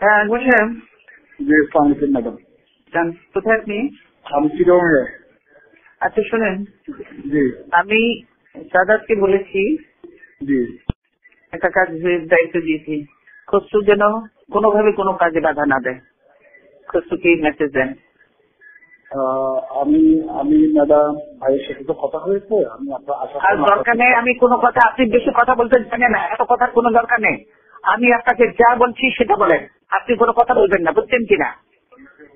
হ্যাঁ বলছিলাম জি আসসালাম আলাইকুম ম্যাডাম। জান কোথায় আপনি? আমি চিরঙ্গে আচ্ছা শোনেন। জি। আমি সাদাতকে বলেছি। জি। একটা কাজের দায়িত্ব দিয়েছি। খসরু যেন কোনোভাবে কোনো কাজে বাধা না দেয়। খসরুকে মেসেজ দেন। আমি আমি ম্যাডাম ভাইয়ের সাথে তো কথা হয়েছে। আমি আপনার আর দরকার নেই আমি কোনো কথা আপনি বেশি কথা বলতে জানেন না এত কথার কোনো দরকার নেই। আমি আপনাকে যা বলছি সেটা বলেন। আপনি কোনো কথা বলবেন না বুঝছেন কিনা?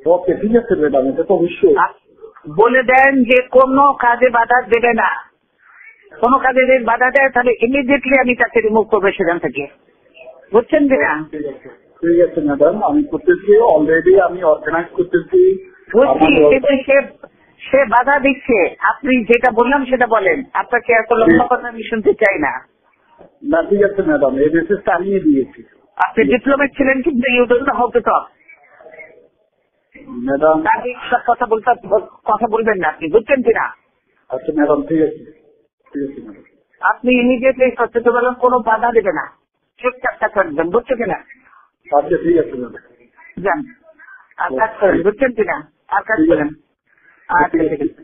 ওকে ঠিক আছে ম্যাডাম এটা তো অবশ্যই। বলে দেন যে কোনো কাজে বাধা দেবে না। কোনো কাজে যদি বাধা দেয় তাহলে ইমিডিয়েটলি আমি তাকে রিমুভ করব সেখান থেকে। বুঝছেন কিনা? ঠিক আছে ম্যাডাম আমি করতেছি অলরেডি আমি অর্গানাইজ করতেছি। বুঝছি কিন্তু সে সে বাধা দিচ্ছে। আপনি যেটা বললাম সেটা বলেন। আপনাকে এত লম্বা কথা আমি শুনতে চাই না। না ঠিক আছে ম্যাডাম এই মেসেজটা আমিয়ে দিয়েছি আপনি ডিপ্লোমেট ছিলেন কিন্তু you don't how to talk madam সব কথা বলতে কথা বলবেন না আপনি বুঝছেন কিনা? আচ্ছা ম্যাডাম ঠিক আছে। ঠিক আছে ম্যাডাম। আপনি ইমিডিয়েটলি সচেত বলেন কোনো বাধা দেবে না। চুপচাপ কাজ করবেন বুঝছ কিনা? আচ্ছা ঠিক আছে ম্যাডাম। যান। আর কাজ করেন বুঝছেন কিনা? আর কাজ করেন। আচ্ছা ঠিক আছে।